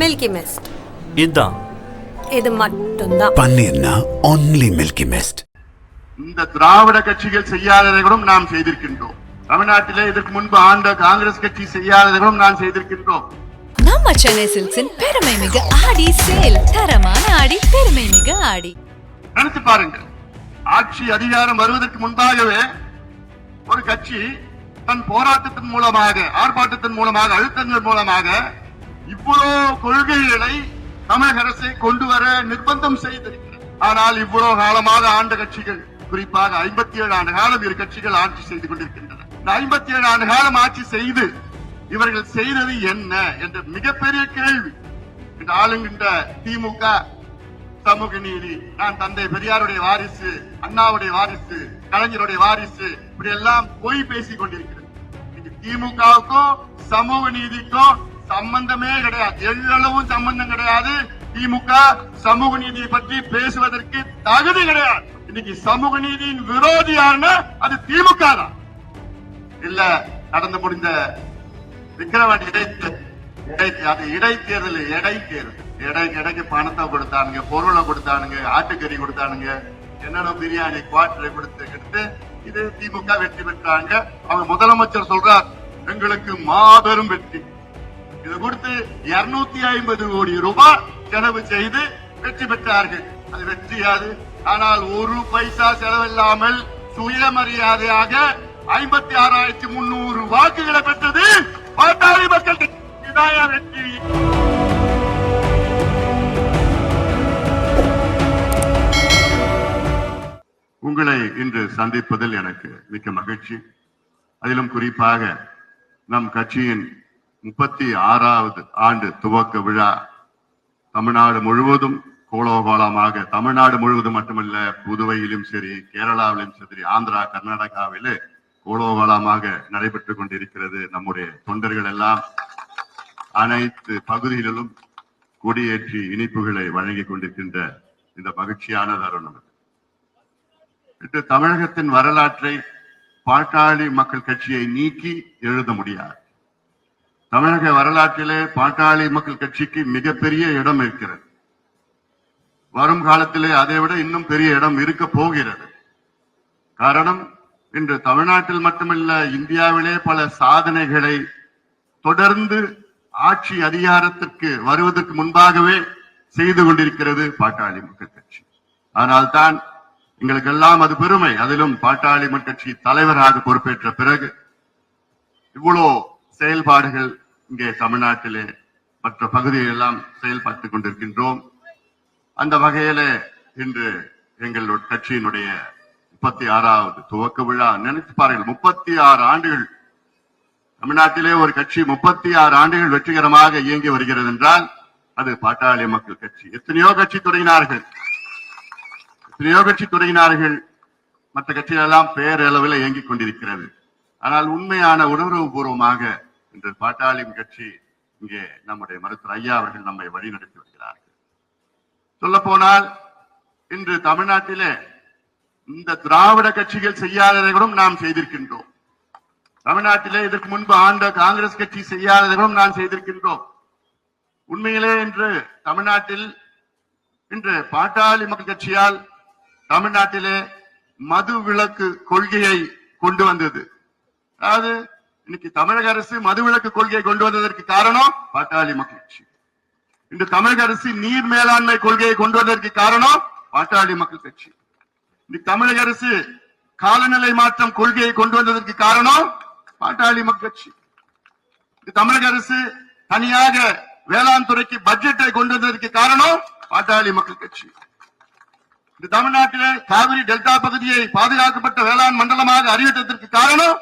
Milky mist இதுதான் இது மட்டும்தான். பன்னீர்னா ஒன்லி மில்கி மிஸ்ட் இந்த திராவிட கட்சிகள் செய்யாததைகளும் நாம் செய்திருக்கின்றோம். தமிழ்நாட்டிலே இதற்கு முன்பு ஆண்ட காங்கிரஸ் கட்சி செய்யாததைகளும் நாம் செய்திருக்கின்றோம். நம்ம சென்னை சில்க்ஸின் பெருமை மிகு ஆடி சேல். தரமான ஆடி பெருமை மிகு ஆடி. நினைத்து பாருங்கள். ஆட்சி அதிகாரம் வருவதற்கு முன்பாகவே ஒரு கட்சி தன் போராட்டத்தின் மூலமாக ஆர்ப்பாட்டத்தின் மூலமாக அழுத்தங்கள் மூலமாக இவ்வளவு கொள்கைகளை தமிழக அரசை கொண்டு வர நிர்பந்தம் செய்திருக்கிறது. ஆனால் இவ்வளவு காலமாக ஆண்ட கட்சிகள் குறிப்பாக ஐம்பத்தி ஏழு ஆண்டு காலம் இரு கட்சிகள் ஆட்சி செய்து கொண்டிருக்கின்றன. இந்த ஐம்பத்தி ஏழு ஆண்டு காலம் ஆட்சி செய்து இவர்கள் செய்தது என்ன என்ற மிகப்பெரிய கேள்வி. இந்த ஆளுங்கின்ற திமுக சமூக நீதி நான் தந்தை பெரியாருடைய வாரிசு அண்ணாவுடைய வாரிசு கலைஞருடைய வாரிசு இப்படி எல்லாம் பொய் பேசிக் கொண்டிருக்கிறது. இது திமுகவுக்கும் சமூக நீதிக்கும் சம்பந்தமே கிடையாது. எள்ளளவும் சம்பந்தம் கிடையாது. திமுக சமூக நீதியை பற்றி பேசுவதற்கு தகுதி கிடையாது. இன்னைக்கு சமூக நீதியின் விரோதி யாருன்னா அது திமுக தான். இல்ல நடந்து முடிந்த விக்கிரவாண்டி இடைத்தேர்தல் இடை- அது இடைத்தேர்தல் இடைத்தேர்தல். இடை இடைக்கு பணத்தை கொடுத்தானுங்க பொருளை கொடுத்தானுங்க ஆட்டுக்கறி கொடுத்தானுங்க. என்னென்ன பிரியாணி குவாட்டரை கொடுத்து எடுத்து இது திமுக வெற்றி பெற்றாங்க. அவங்க முதலமைச்சர் சொல்றார் எங்களுக்கு மாபெரும் வெற்றி. இது கொடுத்து இருநூத்தி ஐம்பது கோடி ரூபாய் செலவு செய்து வெற்றி பெற்றார்கள். அது வெற்றியாது ஆனால் ஒரு பைசா செலவில்லாமல் சுயமரியாதையாக ஐம்பத்தி ஆறாயிரத்தி முன்னூறு வாக்குகளை பெற்றது பாட்டாளி மக்கள். இதாயா வெற்றி? உங்களை இன்று சந்திப்பதில் எனக்கு மிக்க மகிழ்ச்சி. அதிலும் குறிப்பாக நம் கட்சியின் முப்பத்தி ஆறாவது ஆண்டு துவக்க விழா. தமிழ்நாடு முழுவதும் கோலோகோலமாக தமிழ்நாடு முழுவதும் மட்டுமல்ல புதுவையிலும் சரி கேரளாவிலும் சரி ஆந்திரா கர்நாடகாவிலே கோலோகோலமாக நடைபெற்றுக் கொண்டிருக்கிறது நம்முடைய தொண்டர்கள் எல்லாம். அனைத்து பகுதிகளிலும் கொடியேற்றி இனிப்புகளை வழங்கிக் கொண்டிருக்கின்ற இந்த மகிழ்ச்சியான தருணம் தமிழகத்தின் வரலாற்றை பாட்டாளி மக்கள் கட்சியை நீக்கி எழுத முடியாது. தமிழக வரலாற்றிலே பாட்டாளி மக்கள் கட்சிக்கு மிகப்பெரிய இடம் இருக்கிறது. வரும் காலத்திலே அதை விட இன்னும் பெரிய இடம் இருக்க போகிறது. காரணம் இன்று தமிழ்நாட்டில் மட்டுமல்ல இந்தியாவிலே பல சாதனைகளை தொடர்ந்து ஆட்சி அதிகாரத்திற்கு வருவதற்கு முன்பாகவே செய்து கொண்டிருக்கிறது பாட்டாளி மக்கள் கட்சி. அதனால்தான் எங்களுக்கெல்லாம் அது பெருமை. அதிலும் பாட்டாளி மக்கள் கட்சி தலைவராக பொறுப்பேற்ற பிறகு இவ்வளோ செயல்பாடுகள் இங்கே தமிழ்நாட்டிலே மற்ற பகுதிகளெல்லாம் செயல்பட்டுக் கொண்டிருக்கின்றோம். அந்த வகையில இன்று எங்களுடைய கட்சியினுடைய முப்பத்தி ஆறாவது துவக்க விழா. நினைத்து பாருங்கள் முப்பத்தி ஆறு ஆண்டுகள். தமிழ்நாட்டிலே ஒரு கட்சி முப்பத்தி ஆறு ஆண்டுகள் வெற்றிகரமாக இயங்கி வருகிறது என்றால் அது பாட்டாளி மக்கள் கட்சி. எத்தனையோ கட்சி தொடங்கினார்கள். எத்தனையோ கட்சி தொடங்கினார்கள். மற்ற கட்சிகள் எல்லாம் பேரளவில் இயங்கிக் கொண்டிருக்கிறது. ஆனால் உண்மையான உணர்வுபூர்வமாக இன்று பாட்டாளி கட்சி இங்கே நம்முடைய மருத்துவர் ஐயா அவர்கள் நம்மை வழிநடத்தி வருகிறார்கள். சொல்ல போனால் இன்று தமிழ்நாட்டிலே இந்த திராவிட கட்சிகள் செய்யாததைகளும் நாம் செய்திருக்கின்றோம். தமிழ்நாட்டிலே இதற்கு முன்பு ஆண்ட காங்கிரஸ் கட்சி செய்யாததைகளும் நாம் செய்திருக்கின்றோம். உண்மையிலே இன்று தமிழ்நாட்டில் இன்று பாட்டாளி மக்கள் கட்சியால் தமிழ்நாட்டிலே மது விலக்கு கொள்கையை கொண்டு வந்தது. அதாவது இன்னைக்கு தமிழக அரசு மதுவிலக்கு கொள்கையை கொண்டு வந்ததற்கு காரணம் பாட்டாளி மக்கள் கட்சி. இன்று தமிழக அரசு நீர் மேலாண்மை கொள்கையை கொண்டு வந்ததற்கு காரணம் பாட்டாளி மக்கள் கட்சி. இன்னைக்கு தமிழக அரசு காலநிலை மாற்றம் கொள்கையை கொண்டு வந்ததற்கு காரணம் பாட்டாளி மக்கள் கட்சி. இந்த தமிழக அரசு தனியாக வேளாண் துறைக்கு பட்ஜெட்டை கொண்டு வந்ததற்கு காரணம் பாட்டாளி மக்கள் கட்சி. இந்த காவிரி டெல்டா பகுதியை பாதுகாக்கப்பட்ட வேளாண் மண்டலமாக அறிவித்ததற்கு காரணம்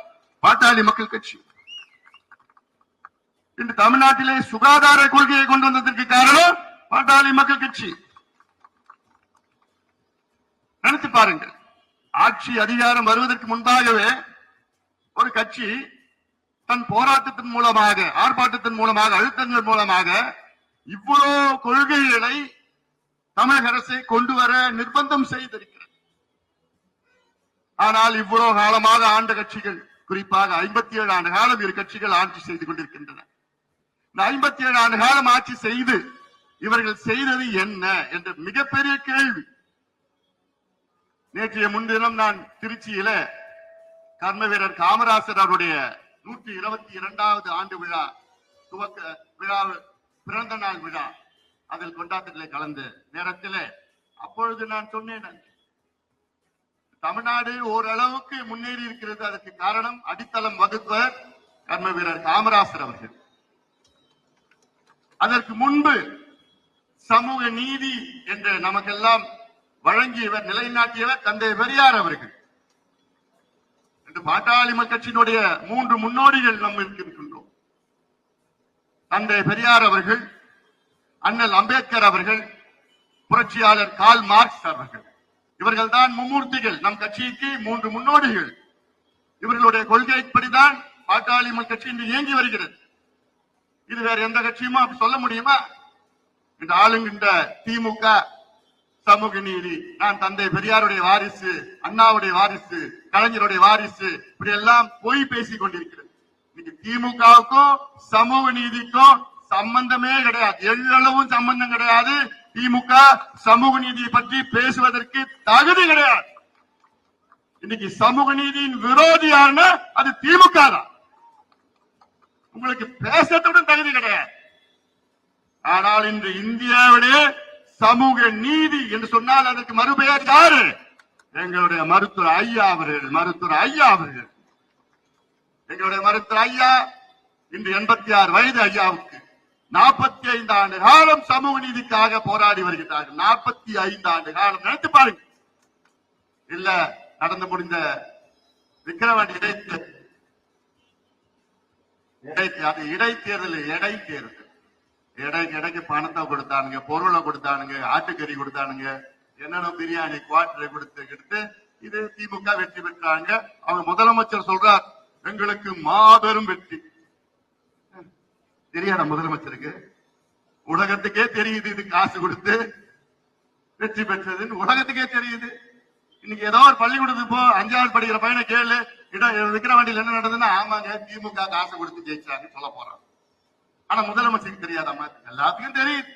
பாட்டாளி மக்கள் கட்சி. இன்று தமிழ்நாட்டிலே சுகாதார கொள்கையை கொண்டு வந்ததற்கு காரணம் பாட்டாளி மக்கள் கட்சி. நினைத்து பாருங்கள். ஆட்சி அதிகாரம் வருவதற்கு முன்பாகவே ஒரு கட்சி தன் போராட்டத்தின் மூலமாக ஆர்ப்பாட்டத்தின் மூலமாக அழுத்தங்கள் மூலமாக இவ்வளவு கொள்கைகளை தமிழக அரசை கொண்டு வர நிர்பந்தம் செய்திருக்கிறது. ஆனால் இவ்வளவு காலமாக ஆண்ட கட்சிகள் குறிப்பாக ஐம்பத்தி ஏழு ஆண்டு காலம் இரு கட்சிகள் ஆட்சி செய்து கொண்டிருக்கின்றன. இந்த ஐம்பத்தி ஏழு ஆண்டு காலம் ஆட்சி செய்து இவர்கள் செய்தது என்ன என்ற மிகப்பெரிய கேள்வி. நேற்றைய முன்தினம் நான் திருச்சியில கர்ம வீரர் காமராசர் அவருடைய நூற்றி இருபத்தி இரண்டாவது ஆண்டு விழா துவக்க விழா பிறந்த நாள் விழா அதில் கொண்டாட்டத்திலே கலந்த நேரத்தில் அப்பொழுது நான் சொன்னேன் தமிழ்நாடு ஓரளவுக்கு முன்னேறி இருக்கிறது. அதற்கு காரணம் அடித்தளம் வகுத்த கர்ம வீரர் காமராசர் அவர்கள். அதற்கு முன்பு சமூக நீதி என்று நமக்கெல்லாம் வழங்கியவர் நிலைநாட்டியவர் தந்தை பெரியார் அவர்கள். என்று பாட்டாளி கட்சியினுடைய மூன்று முன்னோடிகள் நம்ம இருக்கின்றோம். தந்தை பெரியார் அவர்கள் அண்ணல் அம்பேத்கர் அவர்கள் புரட்சியாளர் கால் மார்க்ஸ் அவர்கள். இவர்கள் தான் மும்மூர்த்திகள். நம் கட்சிக்கு மூன்று முன்னோடிகள். இவர்களுடைய கொள்கைப்படிதான் பாட்டாளி மக்கள் கட்சி இன்று இயங்கி வருகிறது. இது வேற எந்த கட்சியுமா அப்படி சொல்ல முடியுமா? இந்த ஆளுங்கின்ற திமுக சமூக நீதி நான் தந்தை பெரியாருடைய வாரிசு அண்ணாவுடைய வாரிசு கலைஞருடைய வாரிசு இப்படி எல்லாம் போய் பேசிக் கொண்டிருக்கிறது. இன்னைக்கு திமுகவுக்கும் சமூக நீதிக்கும் சம்பந்தமே கிடையாது. எள்ளளவும் சம்பந்தம் கிடையாது. திமுக சமூக நீதியை பற்றி பேசுவதற்கு தகுதி கிடையாது. இன்னைக்கு சமூக நீதியின் விரோதி யாருன்னா அது திமுக தான். உங்களுக்கு பேசத்துடன் தகுதி கிடையாது. ஆனால் இன்று இந்தியாவிலே சமூக நீதி என்று சொன்னால் அதற்கு மறுபெயர் யாரு? எங்களுடைய மருத்துவர் ஐயா அவர்கள் மருத்துவர் ஐயா அவர்கள். எங்களுடைய மருத்துவர் ஐயா இன்று எண்பத்தி ஆறு வயது ஐயாவுக்கு. நாற்பத்தி ஐந்து ஆண்டு காலம் சமூக நீதிக்காக போராடி வருகிறார்கள். நாற்பத்தி ஐந்து ஆண்டு காலம். நினைத்து பாருங்க இல்ல நடந்து முடிந்த விக்கிரவாண்டி இடைத்தேர்தல் இடைத்தே- அது இடைத்தேர்தல் இடைத்தேர்தல். இடை எடைக்கு பணத்தை கொடுத்தானுங்க பொருளை கொடுத்தானுங்க ஆட்டுக்கறி கொடுத்தானுங்க என்னென்ன பிரியாணி குவாட்டரை கொடுத்து எடுத்து இது திமுக வெற்றி பெற்றாங்க. அவங்க முதலமைச்சர் சொல்றார் எங்களுக்கு மாபெரும் வெற்றி. தெரியாத முதலமைச்சருக்கு. உலகத்துக்கே தெரியுது இது காசு கொடுத்து வெற்றி பெற்றதுன்னு உலகத்துக்கே தெரியுது. இன்னைக்கு ஏதோ ஒரு பள்ளிக்கூடத்துக்கு போ அஞ்சாவது படிக்கிற பையனை கேளு. இடம் இருக்கிற விக்கிரவாண்டியில் என்ன நடந்ததுன்னா ஆமாங்க திமுக காசு கொடுத்து ஜெயிச்சாங்க சொல்ல போறான். ஆனா முதலமைச்சருக்கு தெரியாத மாதிரி எல்லாத்துக்கும் தெரியுது.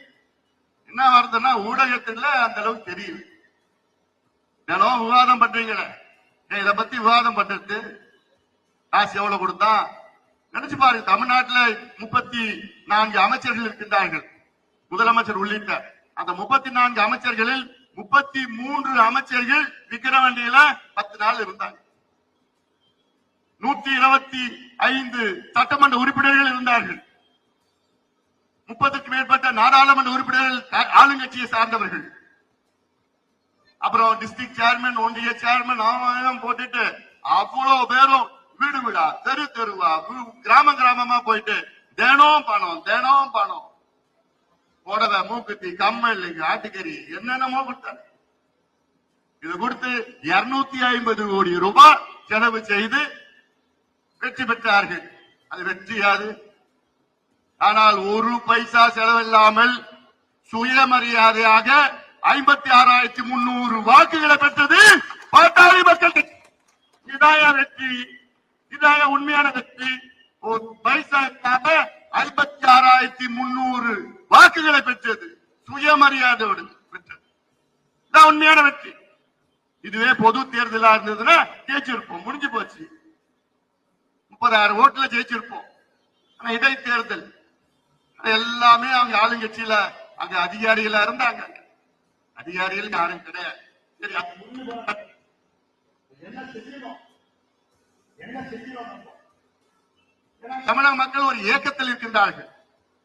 என்ன வருதுன்னா ஊடகத்துல அந்த அளவுக்கு தெரியுது. தினம் விவாதம் பண்றீங்களே. ஏன் பத்தி விவாதம் பண்றது காசு எவ்வளவு கொடுத்தான்? நினைச்சு பாருங்க தமிழ்நாட்டுல முப்பத்தி நான்கு அமைச்சர்கள் இருக்கின்றார்கள். முதலமைச்சர் உள்ளிட்ட அந்த முப்பத்தி நான்கு அமைச்சர்களில் முப்பத்தி மூன்று அமைச்சர்கள் விக்கிரவண்டியில பத்து நாள் இருந்தாங்க. நூத்தி இருபத்தி ஐந்து சட்டமன்ற உறுப்பினர்கள் இருந்தார்கள். முப்பதுக்கு மேற்பட்ட நாடாளுமன்ற உறுப்பினர்கள் ஆளுங்கட்சியை சார்ந்தவர்கள். அப்புறம் டிஸ்ட்ரிக்ட் சேர்மன் ஒன்றிய சேர்மன் போட்டுட்டு அவ்வளவு பேரும் வீடு வீடா தெரு தெருவா கிராம கிராமமா போயிட்டு தினம் பணம் தினம் பணம். புடவை மூக்குத்தி கம்மல் ஆட்டுக்கறி என்னென்னமோ கொடுத்தாங்க. இது கொடுத்து இருநூத்தி ஐம்பது கோடி ரூபாய் செலவு செய்து வெற்றி பெற்றார்கள். அது வெற்றியாது ஆனால் ஒரு பைசா செலவில்லாமல் சுயமரியாதையாக ஐம்பத்தி ஆறாயிரத்தி முன்னூறு வாக்குகளை பெற்றது பாட்டாளி மக்கள் இதுதான் வெற்றி. இதாய உண்மையான வெற்றி. ஒரு பைசா ஐம்பத்தி ஆறாயிரத்தி முன்னூறு வாக்குகளை பெற்றது. சுயமரியாதையோடு பெற்றது. உண்மையான வெற்றி. இதுவே பொது தேர்தலா இருந்ததுன்னா ஜெயிச்சிருப்போம். முடிஞ்சு போச்சு. முப்பதாயிரம் ஓட்டுல ஜெயிச்சிருப்போம். ஆனா இடைத்தேர்தல் எல்லாமே அவங்க ஆளுங்கட்சியில அங்க அதிகாரிகளா இருந்தாங்க. அதிகாரிகள் யாரும் கிடையாது. சரி அது என்ன செய்யணும் என்ன தமிழக மக்கள் ஒரு இயக்கத்தில் இருக்கின்றார்கள்.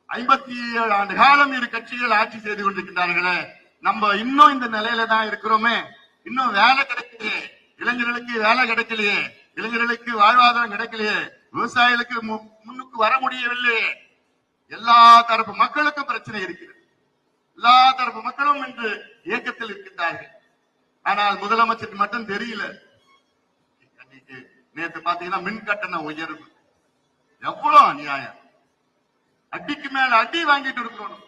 ஐம்பத்தி ஏழு ஆண்டு காலம் இரு கட்சிகள் ஆட்சி செய்து கொண்டிருக்கின்றார்களே. நம்ம இன்னும் இந்த நிலையில தான் இருக்கிறோமே. இன்னும் வேலை கிடைக்கலையே. இளைஞர்களுக்கு வேலை கிடைக்கலையே. இளைஞர்களுக்கு வாழ்வாதாரம் கிடைக்கலையே. விவசாயிகளுக்கு முன்னுக்கு வர முடியவில்லையே. எல்லா தரப்பு மக்களுக்கும் பிரச்சனை இருக்கிறது. எல்லா தரப்பு மக்களும் இன்று இயக்கத்தில் இருக்கின்றார்கள். ஆனால் முதலமைச்சருக்கு மட்டும் தெரியல. நேத்து பாத்தீங்கன்னா மின் கட்டண உயர்வு. எவ்வளவு அநியாயம். அடிக்கு மேல அடி வாங்கிட்டு இருக்கணும்.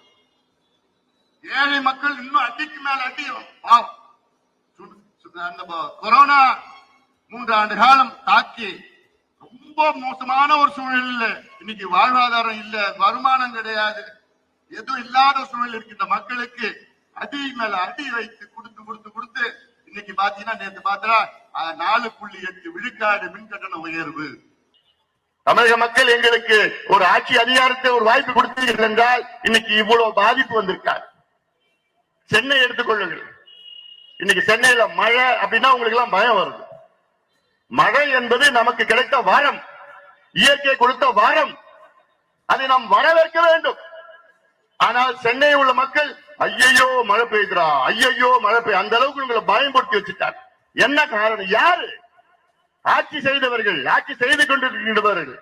ஏழை மக்கள் இன்னும் அடிக்கு மேல அடி பாவம். அந்த கொரோனா மூன்று ஆண்டு காலம் தாக்கி ரொம்ப மோசமான ஒரு சூழ்நிலையில இன்னைக்கு வாழ்வாதாரம் இல்ல வருமானம் கிடையாது. எதுவும் இல்லாத சூழல் இருக்கின்ற மக்களுக்கு அடி மேல அடி வைத்து கொடுத்து கொடுத்து கொடுத்து இன்னைக்கு பாத்தீங்கன்னா நேற்று பார்த்தா நாலு புள்ளி எட்டு விழுக்காடு மின் கட்டண உயர்வு. தமிழக மக்கள் எங்களுக்கு ஒரு ஆட்சி அதிகாரத்தை ஒரு வாய்ப்பு கொடுத்தீர்கள் என்றால் இன்னைக்கு இவ்வளவு பாதிப்பு வந்திருக்காரு சென்னை எடுத்துக்கொள்ளுங்கள். இன்னைக்கு சென்னையில மழை அப்படின்னா உங்களுக்கு எல்லாம் பயம் வருது. மழை என்பது நமக்கு கிடைத்த வாரம். இயற்கை கொடுத்த வாரம். அதை நாம் வரவேற்க வேண்டும். ஆனால் சென்னையில் உள்ள மக்கள் ஐயையோ மழை பெய்யுதுடா. ஐயையோ மழை பெய்ய. அந்த அளவுக்கு உங்களை பயன்படுத்தி வச்சுட்டார். என்ன காரணம்? யாரு? ஆட்சி செய்தவர்கள் ஆட்சி செய்து கொண்டிருக்கின்றவர்கள்.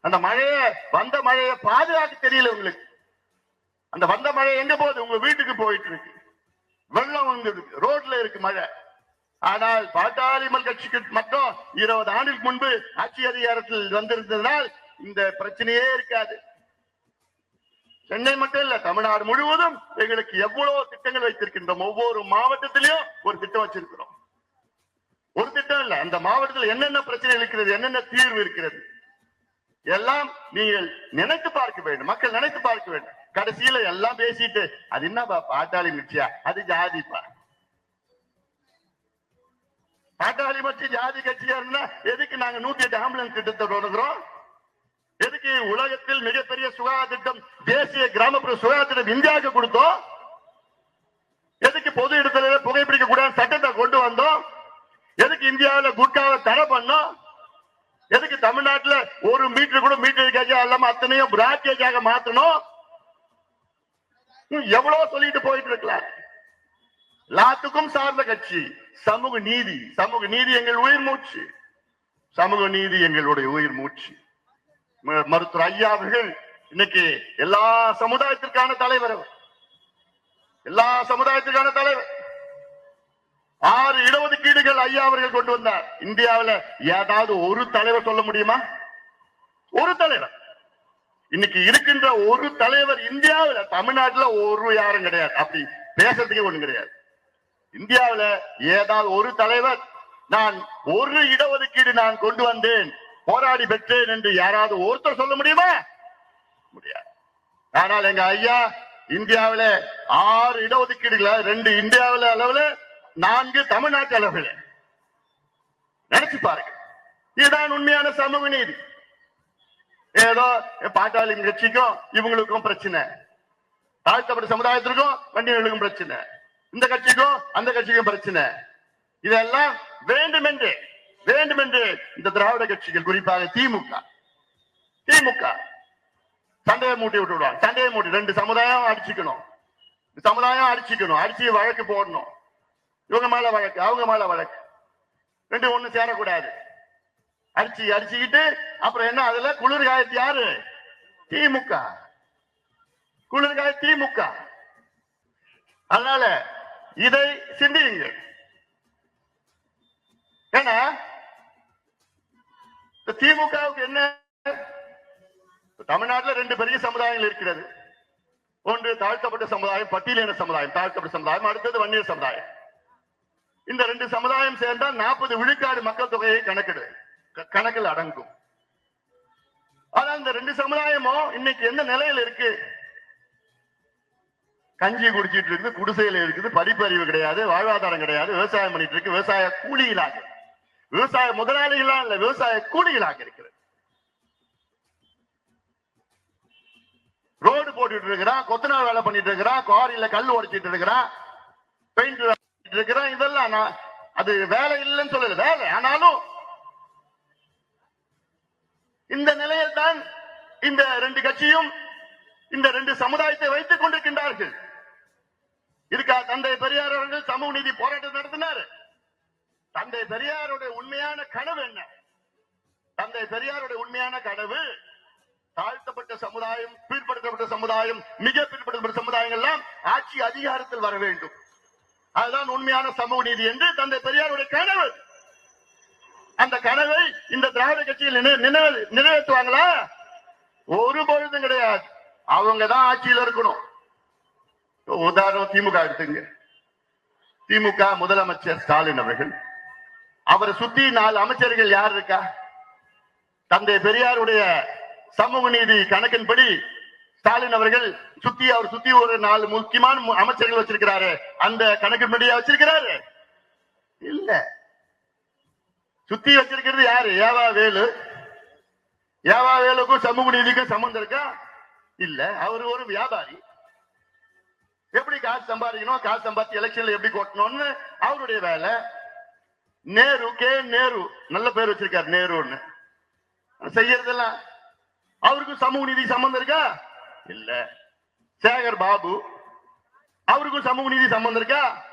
அந்த மழைய வந்த மழையை பாதுகாக்க தெரியல உங்களுக்கு. அந்த வந்த மழை எங்க போகுது? உங்க வீட்டுக்கு போயிட்டு இருக்கு வெள்ளம் வந்து இருக்கு ரோட்ல இருக்கு மழை. ஆனால் பாட்டாளிமல் கட்சிக்கு மட்டும் இருபது ஆண்டுக்கு முன்பு ஆட்சி அதிகாரத்தில் வந்திருந்ததனால் இந்த பிரச்சனையே இருக்காது. சென்னை மட்டும் இல்ல தமிழ்நாடு முழுவதும் எங்களுக்கு எவ்வளவு திட்டங்கள் வைத்திருக்கின்றோம். ஒவ்வொரு மாவட்டத்திலையும் ஒரு திட்டம் வச்சிருக்கிறோம். ஒரு திட்டம் இல்ல அந்த மாவட்டத்தில் என்னென்ன பிரச்சனை இருக்கிறது என்னென்ன தீர்வு இருக்கிறது எல்லாம் நீங்கள் நினைத்து பார்க்க வேண்டும் மக்கள் நினைத்து பார்க்க வேண்டும். கடைசியில எல்லாம் பேசிட்டு அது என்னப்பா பாட்டாளி மிச்சியா அது ஜாதிப்பா? பாட்டாளி மச்சி ஜாதி கட்சியா இருந்தா எதுக்கு நாங்க நூத்தி எட்டு ஆம்புலன்ஸ் திட்டத்தை தொடங்குறோம்? எதுக்கு உலகத்தில் மிகப்பெரிய சுகாதார திட்டம் தேசிய கிராமப்புற சுகாதார திட்டம் இந்தியாவுக்கு கொடுத்தோம் எதுக்கு பொது இடத்துல புகைப்பிடிக்க கூடாது சட்டத்தை கொண்டு வந்தோம் எதுக்கு இந்தியாவுல குட்காவை தடை பண்ணோம் எதுக்கு தமிழ்நாட்டுல ஒரு மீட்டர் கூட மீட்டர் கேஜா இல்லாம அத்தனையும் பிராட் கேஜாக மாத்தணும் எவ்வளவு சொல்லிட்டு போயிட்டு இருக்கலாம். எல்லாத்துக்கும் சார்ந்த கட்சி சமூக நீதி. சமூக நீதி எங்கள் உயிர் மூச்சு. சமூக நீதி எங்களுடைய உயிர் மூச்சு. மருத்துவர் ஐயா அவர்கள் இன்னைக்கு எல்லா சமுதாயத்திற்கான தலைவர் எல்லா சமுதாயத்திற்கான தலைவர். ஆறு இடஒதுக்கீடுகள் ஐயா அவர்கள் கொண்டு வந்தார். இந்தியாவில ஏதாவது ஒரு தலைவர் சொல்ல முடியுமா? ஒரு தலைவர். இன்னைக்கு இருக்கின்ற ஒரு தலைவர் இந்தியாவுல தமிழ்நாட்டுல ஒரு யாரும் கிடையாது. அப்படி பேசுறதுக்கே ஒண்ணு கிடையாது. இந்தியாவில ஏதாவது ஒரு தலைவர் நான் ஒரு இடஒதுக்கீடு நான் கொண்டு வந்தேன். போராடி பெற்றேன் என்று யாராவது ஒருத்தர் சொல்ல முடியுமா? முடியாது. ஆனால் எங்க ஐயா இந்தியாவில ஆறு இடஒதுக்கீடுகள ரெண்டு இந்தியாவுல அளவுல நான்கு தமிழ்நாட்டு அளவுல. நினைச்சு பாருங்க. இதுதான் உண்மையான சமூக நீதி. ஏதோ பாட்டாளி கட்சிக்கும் இவங்களுக்கும் பிரச்சனை. தாழ்த்தப்பட்ட சமுதாயத்திற்கும் வண்டிகளுக்கும் பிரச்சனை. இந்த கட்சிக்கும் அந்த கட்சிக்கும் பிரச்சனை. இதெல்லாம் வேண்டும் என்று இந்த திராவிட கட்சிகள் குறிப்பாக திமுக திமுக சண்டையை மூட்டி விட்டு விடுவாங்க. சண்டையை மூட்டி ரெண்டு சமுதாயம் அடிச்சுக்கணும். சமுதாயம் அடிச்சுக்கணும். அடிச்சு வழக்கு போடணும். இவங்க மேல வழக்கு அவங்க மேல வழக்கு. ரெண்டு ஒண்ணு சேரக்கூடாது. அடிச்சு அடிச்சுக்கிட்டு அப்புறம் என்ன அதுல? குளிர் காயத்து யாரு? திமுக. குளிர் காய திமுக. அதனால இதை சிந்தியுங்கள். ஏன்னா இந்த திமுகவுக்கு என்ன? தமிழ்நாட்டுல ரெண்டு பெரிய சமுதாயங்கள் இருக்கிறது. ஒன்று தாழ்த்தப்பட்ட சமுதாயம் பட்டியலின சமுதாயம் தாழ்த்தப்பட்ட சமுதாயம் அடுத்தது வன்னியர் சமுதாயம். இந்த ரெண்டு சமுதாயம் சேர்ந்தால் நாற்பது விழுக்காடு மக்கள் தொகையை கணக்கிடு கணக்கில் அடங்கும். ஆனா இந்த ரெண்டு சமுதாயமும் இன்னைக்கு எந்த நிலையில இருக்கு? கஞ்சி குடிச்சிட்டு இருக்குது குடிசையில இருக்குது படிப்பறிவு கிடையாது வாழ்வாதாரம் கிடையாது விவசாயம் பண்ணிட்டு இருக்கு விவசாய கூலியிலாக விவசாய முதலாளிகளா இல்ல விவசாய கூலிகளாக இருக்கிறது. ரோடு போட்டுட்டு இருக்கிறான் கொத்தனார் வேலை பண்ணிட்டு இருக்கிறான் குவாரியில கல் உடைச்சிட்டு இருக்கிறான் பெயிண்ட் இருக்கிறான் இதெல்லாம் நான் அது வேலை இல்லைன்னு சொல்லல வேலை. ஆனாலும் இந்த நிலையில் தான் இந்த ரெண்டு கட்சியும் இந்த ரெண்டு சமுதாயத்தை வைத்துக் கொண்டிருக்கின்றார்கள். இருக்கா தந்தை பெரியார் அவர்கள் சமூக நீதி போராட்டம் நடத்தினார். தந்தை பெரியாருடைய உண்மையான கனவு என்ன? தந்தை பெரியாருடைய உண்மையான கனவு தாழ்த்தப்பட்ட சமுதாயம் பிற்படுத்தப்பட்ட சமுதாயம் மிக பிற்படுத்தப்பட்ட சமுதாயங்கள் எல்லாம் ஆட்சி அதிகாரத்தில் வர வேண்டும். அதுதான் உண்மையான சமூக நீதி என்று தந்தை பெரியாருடைய கனவு. அந்த கனவை இந்த திராவிட கட்சியில் நிறைவேற்றுவாங்களா? ஒரு பொழுதும் கிடையாது. அவங்க தான் ஆட்சியில் இருக்கணும். உதாரணம் திமுக எடுத்துங்க. திமுக முதலமைச்சர் ஸ்டாலின் அவர்கள் அவரை சுத்தி நாலு அமைச்சர்கள் யார் இருக்கா? தந்தை பெரியாருடைய சமூக நீதி கணக்கின்படி ஸ்டாலின் அவர்கள் சுத்தி அவர் சுத்தி ஒரு நாலு முக்கியமான அமைச்சர்கள் வச்சிருக்கிறாரு. அந்த கணக்கின்படியா வச்சிருக்கிறாரு? இல்ல. சுத்தி வச்சிருக்கிறது யாரு? ஏவா வேலு. ஏவா வேலுக்கும் சமூக நீதிக்கும் சம்பந்தம் இருக்கா? இல்ல. அவர் ஒரு வியாபாரி. எப்படி காசு சம்பாதிக்கணும்? காசு சம்பாதிச்சு எலெக்ஷன்ல எப்படி கொட்டணும்னு அவருடைய வேலை. நேரு கே. நேரு. நல்ல பேர் வச்சிருக்காரு நேருன்னு. செய்யறதெல்லாம். அவருக்கும் சமூக நீதி சம்பந்தம் இருக்கா? இல்ல. சேகர் பாபு அவருக்கும் சமூக நீதி சம்பந்தம் இருக்கா?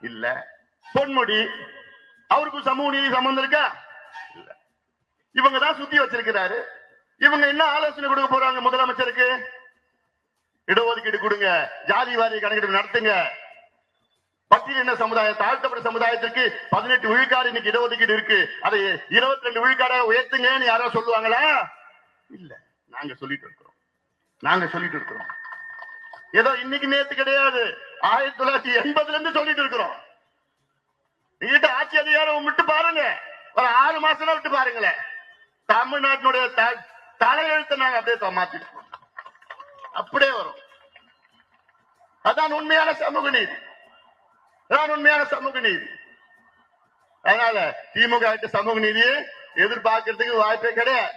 இல்ல. பொன்முடி அவருக்கும் சமூக நீதி சம்பந்தம் இருக்கா? இல்ல. இவங்க தான் சுத்தி வச்சிருக்கிறாரு. இவங்க என்ன ஆலோசனை கொடுக்க போறாங்க முதலமைச்சருக்கு? இடஒதுக்கீடு கொடுங்க. ஜாதி வாரிய கணக்கெடுப்பு நடத்துங்க. பட்டியலின சமுதாயம் தாழ்த்தப்பட்ட சமுதாயத்திற்கு பதினெட்டு விழுக்காடு இன்னைக்கு இடஒதுக்கீடு இருக்கு. அதை இருபத்தி ரெண்டு விழுக்காடாக உயர்த்துங்கன்னு யாரோ சொல்லுவாங்களா? இல்ல. நாங்க சொல்லிட்டு இருக்கிறோம். நாங்க சொல்லிட்டு இருக்கிறோம். ஏதோ இன்னைக்கு நேத்து கிடையாது. ஆயிரத்தி தொள்ளாயிரத்தி எண்பதுல இருந்து சொல்லிட்டு இருக்கிறோம். எங்கிட்ட ஆட்சி அதிகாரம் விட்டு பாருங்க. ஒரு ஆறு மாசம் தான் விட்டு பாருங்களேன். தமிழ்நாட்டினுடைய த- தலையெழுத்தை நாங்க அப்படியே மாத்திட்டு அப்படியே வரும். அதான் உண்மையான சமூக நீதி. அதான் உண்மையான சமூக நீதி. அதனால திமுக சமூக நீதியை எதிர்பார்க்கறதுக்கு வாய்ப்பே கிடையாது.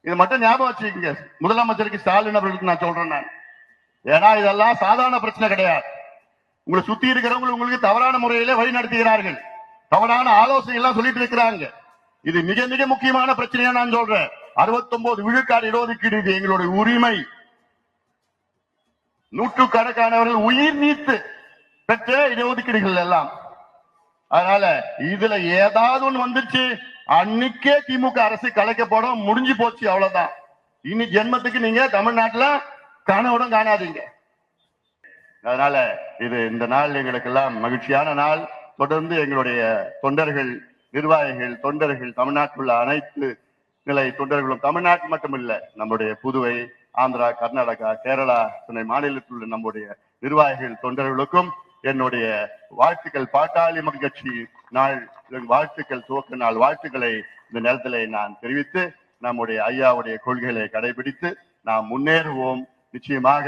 இது மட்டும் ஞாபகம் வச்சுக்கோங்க. முதலமைச்சருக்கு ஸ்டாலின் அவர்களுக்கு நான் சொல்றேன் நான். ஏன்னா இதெல்லாம் சாதாரண பிரச்சனை கிடையாது. உங்களை சுத்தி இருக்கிறவங்க உங்களுக்கு தவறான முறையிலே வழி நடத்துகிறார்கள். தவறான ஆலோசனை எல்லாம் சொல்லிட்டு இருக்கிறாங்க. இது மிக மிக முக்கியமான பிரச்சனையா நான் சொல்றேன். 69 விழுக்காடு இடஒதுக்கீடு இது எங்களுடைய உரிமை. நூற்றுக்கணக்கானவர்கள் உயிர் நீத்து பெற்ற இடஒதுக்கீடுகள் எல்லாம். அதனால இதுல ஏதாவது ஒண்ணு வந்துச்சு அன்னைக்கே திமுக அரசு கலைக்கப்படும் முடிஞ்சு போச்சு அவ்வளவுதான். இனி ஜென்மத்துக்கு நீங்க தமிழ்நாட்டுல கனவுடன் காணாதீங்க. அதனால இது இந்த நாள் எங்களுக்கு எல்லாம் மகிழ்ச்சியான நாள். தொடர்ந்து எங்களுடைய தொண்டர்கள் நிர்வாகிகள் தொண்டர்கள் தமிழ்நாட்டில் உள்ள அனைத்து நிலை தொண்டர்களும் தமிழ்நாட்டு மட்டுமில்ல நம்முடைய புதுவை ஆந்திரா கர்நாடகா கேரளா துணை மாநிலத்தில் உள்ள நம்முடைய நிர்வாகிகள் தொண்டர்களுக்கும் என்னுடைய வாழ்த்துக்கள் பாட்டாளி மகிழ்ச்சி கட்சி நாள் வாழ்த்துக்கள் துவக்க நாள் வாழ்த்துக்களை இந்த நேரத்தில் நான் தெரிவித்து நம்முடைய ஐயாவுடைய கொள்கைகளை கடைபிடித்து நாம் முன்னேறுவோம். நிச்சயமாக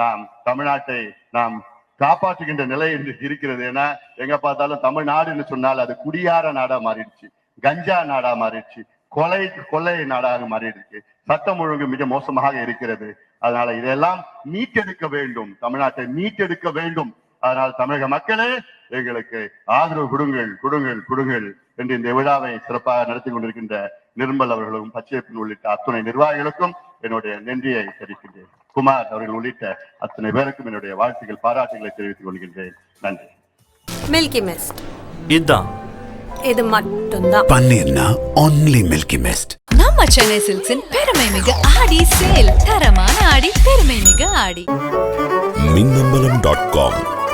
நாம் தமிழ்நாட்டை நாம் காப்பாற்றுகின்ற நிலை என்று இருக்கிறது ஏன்னா எங்க பார்த்தாலும் தமிழ்நாடுன்னு சொன்னால் அது குடியார நாடா மாறிடுச்சு கஞ்சா நாடா மாறிடுச்சு கொலை கொலை நாடாக மாறிடுச்சு. சட்டம் ஒழுங்கு மிக மோசமாக இருக்கிறது. அதனால இதெல்லாம் மீட்டெடுக்க வேண்டும் தமிழ்நாட்டை மீட்டெடுக்க வேண்டும். அதனால் தமிழக மக்களே எங்களுக்கு ஆதரவு கொடுங்கள் கொடுங்கள் கொடுங்கள் என்று இந்த விழாவை சிறப்பாக நடத்தி கொண்டிருக்கின்ற நிர்மல் அவர்களும் பச்சையப்பன் உள்ளிட்ட அத்துணை நிர்வாகிகளுக்கும் என்னுடைய நன்றியை தெரிவிக்கின்றேன். குமார் அவர்கள் உள்ளிட்ட அத்தனை பேருக்கும் என்னுடைய வாழ்த்துக்கள் பாராட்டுகளை தெரிவித்துக் கொள்கின்றேன். நன்றி. மில்கி மிஸ்ட் இதான். இது மட்டும்தான். பன்னீர்னா only மில்கி மிஸ்ட் நம்ம சென்னை சில்க்ஸின் பெருமை மிகு ஆடி சேல் தரமான ஆடி பெருமை மிகு ஆடி. Minnambalam dot com